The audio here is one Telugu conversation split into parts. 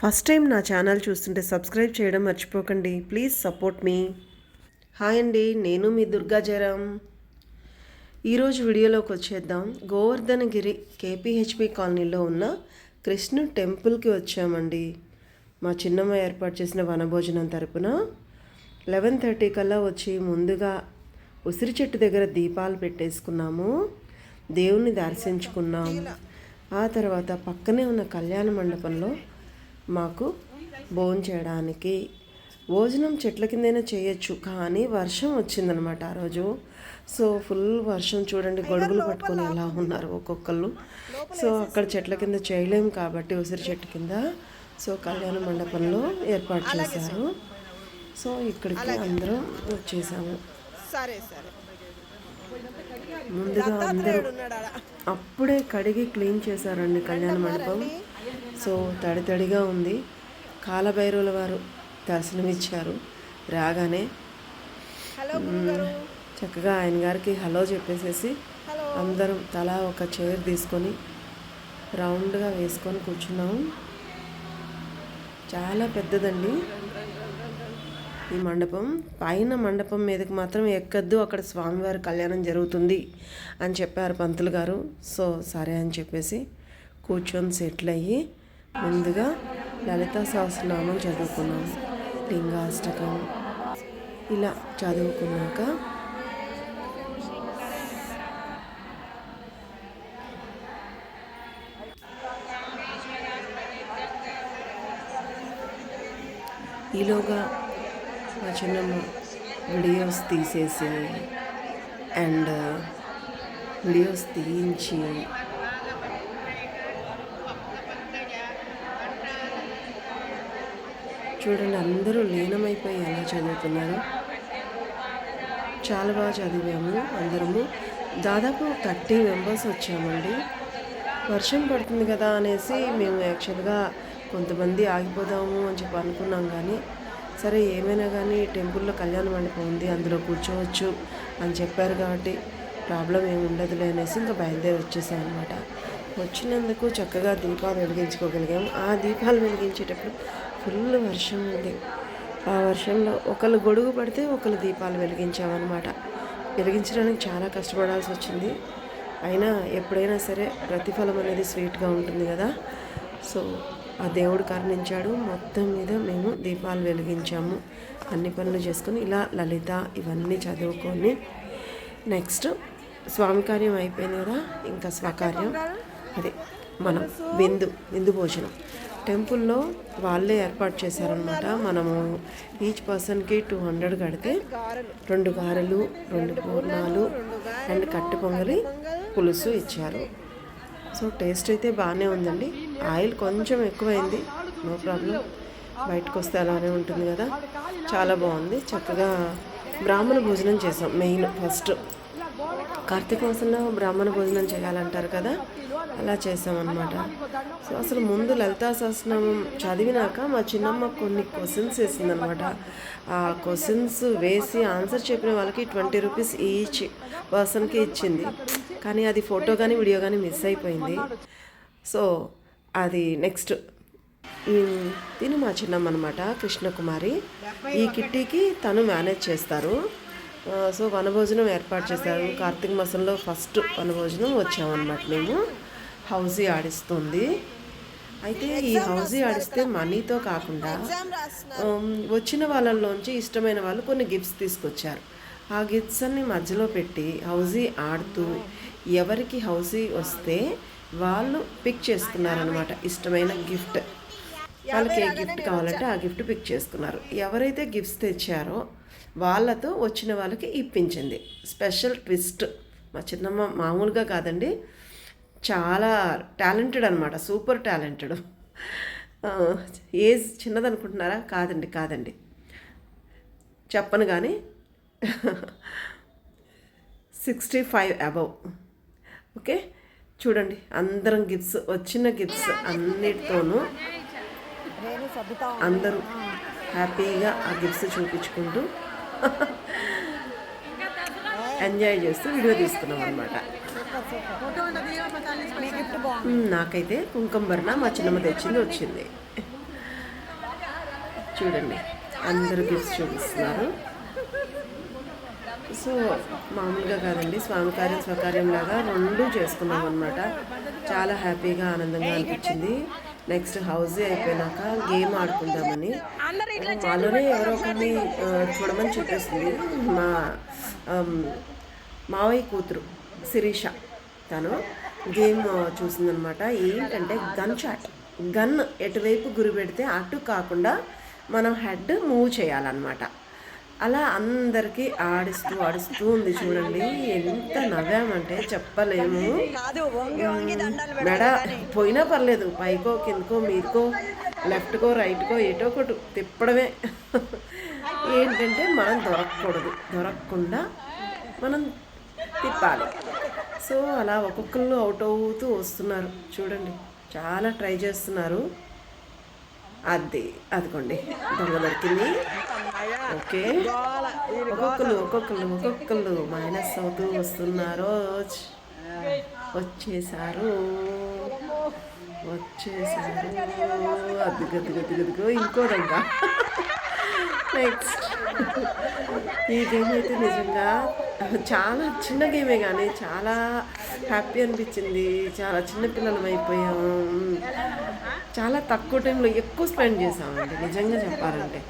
ఫస్ట్ టైం నా ఛానల్ చూస్తుంటే సబ్స్క్రైబ్ చేయడం మర్చిపోకండి. Please support me. హాయ్ అండి నేను మీ దుర్గా జయరామ్ ఈరోజు వీడియోలోకి వచ్చేద్దాం. గోవర్ధనగిరి కేపీహెచ్పి కాలనీలో ఉన్న కృష్ణు టెంపుల్కి వచ్చామండి. మా చిన్నమ్మ ఏర్పాటు చేసిన వనభోజనం తరపున లెవెన్ థర్టీ కల్లా వచ్చి ముందుగా ఉసిరి చెట్టు దగ్గర దీపాలు పెట్టేసుకున్నాము. దేవుణ్ణి దర్శించుకున్నాం. ఆ తర్వాత పక్కనే ఉన్న కళ్యాణ మండపంలో మాకు భోజనం చేయడానికి. భోజనం చెట్ల కిందైనా చేయొచ్చు కానీ వర్షం వచ్చిందనమాట ఆ రోజు. సో ఫుల్ వర్షం చూడండి గొడుగులు పట్టుకొని ఎలా ఉన్నారు ఒక్కొక్కళ్ళు. సో అక్కడ చెట్ల కింద చేయలేము కాబట్టి ఉసిరి చెట్టు కింద. సో కళ్యాణ మండపంలో ఏర్పాటు చేశారు. సో ఇక్కడికి అందరం వచ్చేసాము. సరే సరే. ముందుగా అందరూ. అప్పుడే కడిగి క్లీన్ చేశారండి కళ్యాణ మండపం. సో తడి తడిగా ఉంది. కాలభైరవుల వారు దర్శనమిచ్చారు. రాగానే చక్కగా ఆయన గారికి హలో చెప్పేసేసి అందరం తలా ఒక చైర్ తీసుకొని రౌండ్గా వేసుకొని కూర్చున్నాం చాలా పెద్దదండి. ఈ మండపం పైన మండపం మీదకి మాత్రం ఎక్కద్దు అక్కడ స్వామివారి కళ్యాణం జరుగుతుంది అని చెప్పారు పంతులు గారు. సో సరే అని చెప్పేసి కూర్చొని సెటిల్ అయ్యి ముందుగా లలిత సహస్రనామం చదువుకున్నాం. లింగాష్టకం. ఇలా చదువుకున్నాక ఈలోగా మా చిన్నమ్మ వీడియోస్ తీసేసి అండ్ వీడియోస్ తీయించి చూడండి అందరూ లీనమైపోయి ఎలా చదువుతున్నారు. చాలా బాగా చదివాము అందరము. దాదాపు థర్టీ మెంబర్స్ వచ్చామండి. వర్షం పడుతుంది కదా అనేసి మేము యాక్చువల్గా కొంతమంది ఆగిపోదాము అని చెప్పి అనుకున్నాం కానీ సరే ఏమైనా కానీ టెంపుల్లో కళ్యాణ మండపం ఉంది అందులో కూర్చోవచ్చు అని చెప్పారు కాబట్టి ప్రాబ్లం ఏమి ఉండదులే అనేసి ఇంకా బయలుదేరి వచ్చేసాం అనమాట వచ్చినందుకు చక్కగా దీపాలు వెలిగించుకోగలిగాము. ఆ దీపాలు వెలిగించేటప్పుడు ఫుల్ వర్షం ఉంది. ఆ వర్షంలో ఒకళ్ళు గొడుగు పడితే ఒకళ్ళు దీపాలు వెలిగించామన్నమాట. వెలిగించడానికి చాలా కష్టపడాల్సి వచ్చింది. అయినా ఎప్పుడైనా సరే ప్రతిఫలం అనేది స్వీట్గా ఉంటుంది కదా. సో ఆ దేవుడు కారణించాడు. మొత్తం మీద మేము దీపాలు వెలిగించాము. అన్ని పనులు చేసుకొని ఇలా లలిత ఇవన్నీ చదువుకొని నెక్స్ట్ స్వామి కార్యం అయిపోయింది కదా. ఇంకా స్వకార్యం. అదే మనం విందు విందు భోజనం. టెంపుల్లో వాళ్ళే ఏర్పాటు చేశారనమాట మనము ఈచ్ పర్సన్కి టూ హండ్రెడ్ కడితే రెండు గారెలు రెండు పూర్ణాలు అండ్ కట్టు పొంగలి పులుసు ఇచ్చారు. సో టేస్ట్ అయితే బాగానే ఉందండి. ఆయిల్ కొంచెం ఎక్కువైంది. No problem. బయటకు వస్తే అలానే ఉంటుంది కదా. చాలా బాగుంది. చక్కగా బ్రాహ్మణ భోజనం చేసాం మెయిన్ ఫస్ట్. కార్తీక మాసంలో బ్రాహ్మణ భోజనం చేయాలంటారు కదా. అలా చేసామన్నమాట. సో అసలు ముందు లలితా సహస్రనామం చదివినాక మా చిన్నమ్మ కొన్ని క్వశ్చన్స్ వేసిందనమాట ఆ క్వశ్చన్స్ వేసి ఆన్సర్ చెప్పిన వాళ్ళకి ట్వంటీ రూపీస్ ఈచ్ పర్సన్కి ఇచ్చింది. కానీ అది ఫోటో కానీ వీడియో కానీ మిస్ అయిపోయింది. సో అది నెక్స్ట్ తిను మా చిన్నమ్మ అనమాట కృష్ణకుమారి. ఈ కిట్టీకి తను మేనేజ్ చేస్తారు. సో వనభోజనం ఏర్పాటు చేశారు. కార్తీక మాసంలో ఫస్ట్ వనభోజనం వచ్చామన్నమాట మేము. హౌజీ ఆడిస్తుంది. అయితే ఈ హౌజీ ఆడిస్తే మనీతో కాకుండా వచ్చిన వాళ్ళల్లోంచి ఇష్టమైన వాళ్ళు కొన్ని గిఫ్ట్స్ తీసుకొచ్చారు. ఆ గిఫ్ట్స్ అన్ని మధ్యలో పెట్టి హౌజీ ఆడుతూ ఎవరికి హౌజీ వస్తే వాళ్ళు పిక్ చేసుకున్నారనమాట ఇష్టమైన గిఫ్ట్ వాళ్ళకి ఏ గిఫ్ట్ కావాలంటే ఆ గిఫ్ట్ పిక్ చేసుకున్నారు. ఎవరైతే గిఫ్ట్స్ తెచ్చారో వాళ్ళతో వచ్చిన వాళ్ళకి ఇప్పించింది. స్పెషల్ ట్విస్ట్ మా చిన్నమ్మ మామూలుగా కాదండి. చాలా టాలెంటెడ్ అనమాట సూపర్ టాలెంటెడ్. ఏజ్ చిన్నదనుకుంటున్నారా కాదండి కాదండి. చెప్పను కానీ సిక్స్టీ ఫైవ్ అబవ్ ఓకే? చూడండి అందరం గిఫ్ట్స్ వచ్చిన గిఫ్ట్స్ అన్నిటితోనూ అందరూ హ్యాపీగా ఆ గిఫ్ట్స్ చూపించుకుంటూ ఎంజాయ్ చేస్తూ వీడియో తీసుకున్నాం అనమాట నాకైతే కుంకుమ భరణ మా చిన్నమ్మ తెచ్చింది వచ్చింది. చూడండి అందరూ గిఫ్ట్స్ చూపిస్తున్నారు. సో మామూలుగా కాదండి స్వామి కార్యం స్వకార్యం లాగా రెండు చేసుకున్నాం అనమాట చాలా హ్యాపీగా ఆనందంగా అనిపించింది. నెక్స్ట్ హౌస్ అయిపోయినాక గేమ్ ఆడుకుందామని. మాలోనే ఎవరో ఒకరిని చూడమని చెప్పేసింది మా మావయ్య కూతురు. శిరీష. తను గేమ్ చూసిందనమాట. ఏంటంటే గన్ షాట్ గన్ ఎటువైపు గురి పెడితే అటు కాకుండా మనం హెడ్ మూవ్ చేయాలన్నమాట. అలా అందరికీ ఆడిస్తూ ఆడిస్తూ ఉంది చూడండి. ఎంత నవ్వామంటే చెప్పలేము. మెడ పోయినా పర్లేదు. పైకో కిందకో మీదకో లెఫ్ట్కో రైట్కో ఏటో ఒకటి తిప్పడమే. ఏంటంటే మనం దొరకకూడదు. దొరకకుండా మనం తిప్పాలి. సో అలా ఒక్కొక్కళ్ళు అవుట్ అవుతూ వస్తున్నారు. చూడండి చాలా ట్రై చేస్తున్నారు. అది అదిగోండి దొంగ దొరికింది. ఓకే. ఒక్కొక్కరు ఒక్కొక్కరు ఒక్కొక్కరు మైనస్ అవుతూ వస్తున్నారు. వచ్చేసారు. వచ్చేసారు. అది గది గది గదిగో ఇంకో దొంగ. నెక్స్ట్ ఈ గేమ్ అయితే నిజంగా చాలా చిన్న గేమే కానీ చాలా హ్యాపీ అనిపించింది. చాలా చిన్న పిల్లలం అయిపోయాము చాలా తక్కువ టైంలో ఎక్కువ స్పెండ్ చేసామండి నిజంగా చెప్పాలంటే.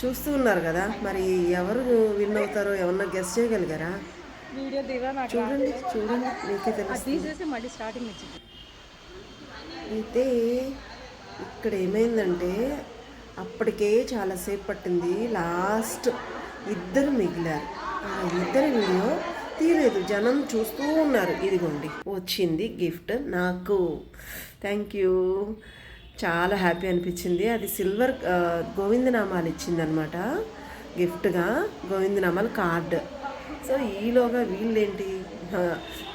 చూస్తూ ఉన్నారు కదా మరి ఎవరు విన్ అవుతారో ఎవరన్నా గెస్ట్ చేయగలిగారా? చూడండి చూడండి మీకే వచ్చింది అయితే ఇక్కడ ఏమైందంటే అప్పటికే చాలాసేపు పట్టింది. లాస్ట్ ఇద్దరు మిగిలారు. ఆ ఇద్దరు వీడియో తీయలేదు జనం చూస్తూ ఉన్నారు. ఇదిగోండి. వచ్చింది గిఫ్ట్. నాకు థ్యాంక్ యూ. చాలా హ్యాపీ అనిపించింది. అది సిల్వర్ గోవిందనామాలు ఇచ్చిందనమాట. గిఫ్ట్గా గోవిందనామాలు కార్డ్. సో ఈలోగా వీళ్ళేంటి?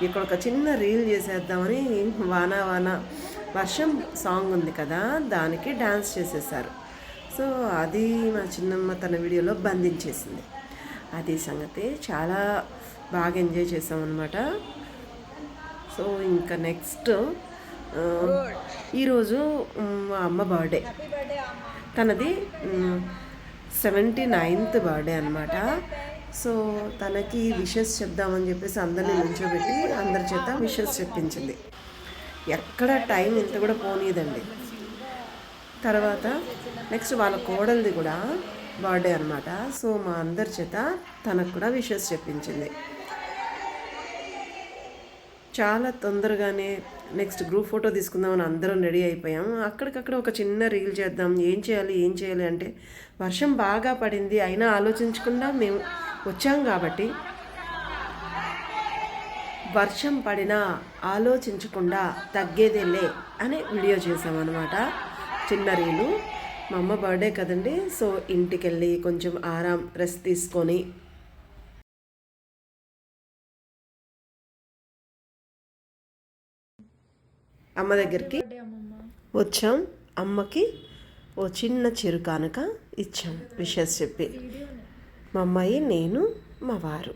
ఇక్కడ ఒక చిన్న రీల్ చేసేద్దామని వానా వానా. వర్షం సాంగ్ ఉంది కదా దానికి డ్యాన్స్ చేసేసారు. సో అది మా చిన్నమ్మ తన వీడియోలో బంధించేసింది. అది సంగతి చాలా బాగా ఎంజాయ్ చేసామన్నమాట. సో ఇంకా నెక్స్ట్ ఈరోజు మా అమ్మ బర్త్డే. తనది సెవెంటీ నైన్త్ బర్త్డే అనమాట సో తనకి విషెస్ చెప్దామని చెప్పేసి అందరిని నుంచోబెట్టి అందరి చేత విషెస్ చెప్పించింది. ఎక్కడ టైం ఇంత కూడా పోనీదండి. తర్వాత నెక్స్ట్ వాళ్ళ కోడలిది కూడా బర్త్డే అనమాట సో మా అందరి చేత తనకు కూడా విషెస్ చెప్పించింది. చాలా తొందరగానే నెక్స్ట్ గ్రూప్ ఫోటో తీసుకుందామని అందరం రెడీ అయిపోయాం. అక్కడికక్కడ ఒక చిన్న రీల్ చేద్దాం. ఏం చేయాలి ఏం చేయాలి అంటే వర్షం బాగా పడింది అయినా ఆలోచించకుండా మేము వచ్చాం కాబట్టి వర్షం పడినా ఆలోచించకుండా తగ్గేదేలే అని వీడియో చేసామన్నమాట చిన్న రీలు మా అమ్మ బర్త్డే కదండి సో ఇంటికి వెళ్ళి కొంచెం ఆరాం రెస్ట్ తీసుకొని అమ్మ దగ్గరికి వచ్చాం. అమ్మకి ఓ చిన్న చిరు కానుక ఇచ్చాం విషెస్ చెప్పి. మా అమ్మాయి నేను మా వారు.